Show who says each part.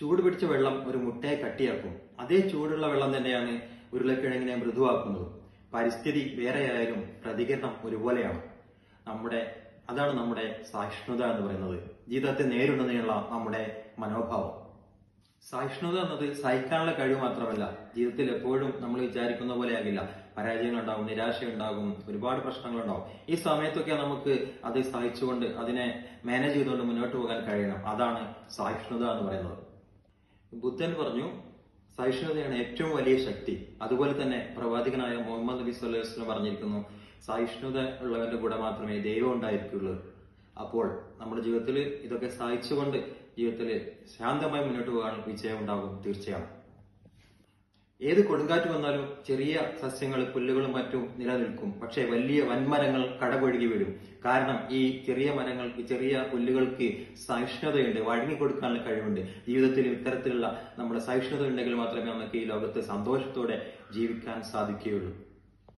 Speaker 1: ചൂട് പിടിച്ച വെള്ളം ഒരു മുട്ടയെ കട്ടിയാക്കും. അതേ ചൂടുള്ള വെള്ളം തന്നെയാണ് ഉരുളക്കിഴങ്ങിനെ മൃദുവാക്കുന്നത്. പരിസ്ഥിതി വേറെയായാലും പ്രതികരണം ഒരുപോലെയാണ്. നമ്മുടെ അതാണ് നമ്മുടെ സഹിഷ്ണുത എന്ന് പറയുന്നത്. ജീവിതത്തെ നേരിടുന്നതിനുള്ള നമ്മുടെ മനോഭാവം. സഹിഷ്ണുത എന്നത് സഹിക്കാനുള്ള കഴിവ് മാത്രമല്ല. ജീവിതത്തിൽ എപ്പോഴും നമ്മൾ വിചാരിക്കുന്ന പോലെ ആകില്ല പരാജയങ്ങളുണ്ടാകും നിരാശയുണ്ടാകും ഒരുപാട് പ്രശ്നങ്ങളുണ്ടാകും ഈ സമയത്തൊക്കെ നമുക്ക് അത് സഹിച്ചുകൊണ്ട് അതിനെ മാനേജ് ചെയ്തുകൊണ്ട് മുന്നോട്ട് പോകാൻ കഴിയണം. അതാണ് സഹിഷ്ണുത എന്ന് പറയുന്നത്. ബുദ്ധൻ പറഞ്ഞു സഹിഷ്ണുതയാണ് ഏറ്റവും വലിയ ശക്തി. അതുപോലെ തന്നെ പ്രവാചകനായ മുഹമ്മദ് നബി സ്വല്ലാസ്ലം പറഞ്ഞിരിക്കുന്നു സഹിഷ്ണുത ഉള്ളവന്റെ കൂടെ മാത്രമേ ദൈവം ഉണ്ടായിരിക്കുള്ളൂ. അപ്പോൾ നമ്മുടെ ജീവിതത്തിൽ ഇതൊക്കെ സഹിച്ചുകൊണ്ട് ജീവിതത്തിൽ ശാന്തമായി മുന്നോട്ട് പോകാൻ വിജയം ഉണ്ടാകും തീർച്ചയാണ് ഏത് കൊടുങ്കാറ്റ് വന്നാലും ചെറിയ സസ്യങ്ങൾ പുല്ലുകളും മറ്റും നിലനിൽക്കും. പക്ഷേ വലിയ വൻമരങ്ങൾ കടപൊഴുകി വരും. കാരണം ഈ ചെറിയ മരങ്ങൾക്ക് ചെറിയ പുല്ലുകൾക്ക് സഹിഷ്ണുതയുണ്ട് വഴങ്ങിക്കൊടുക്കാനുള്ള കഴിവുണ്ട്. ജീവിതത്തിൽ ഇത്തരത്തിലുള്ള നമ്മുടെ സഹിഷ്ണുത ഉണ്ടെങ്കിൽ മാത്രമേ നമുക്ക് ഈ ലോകത്ത് സന്തോഷത്തോടെ ജീവിക്കാൻ സാധിക്കുകയുള്ളൂ.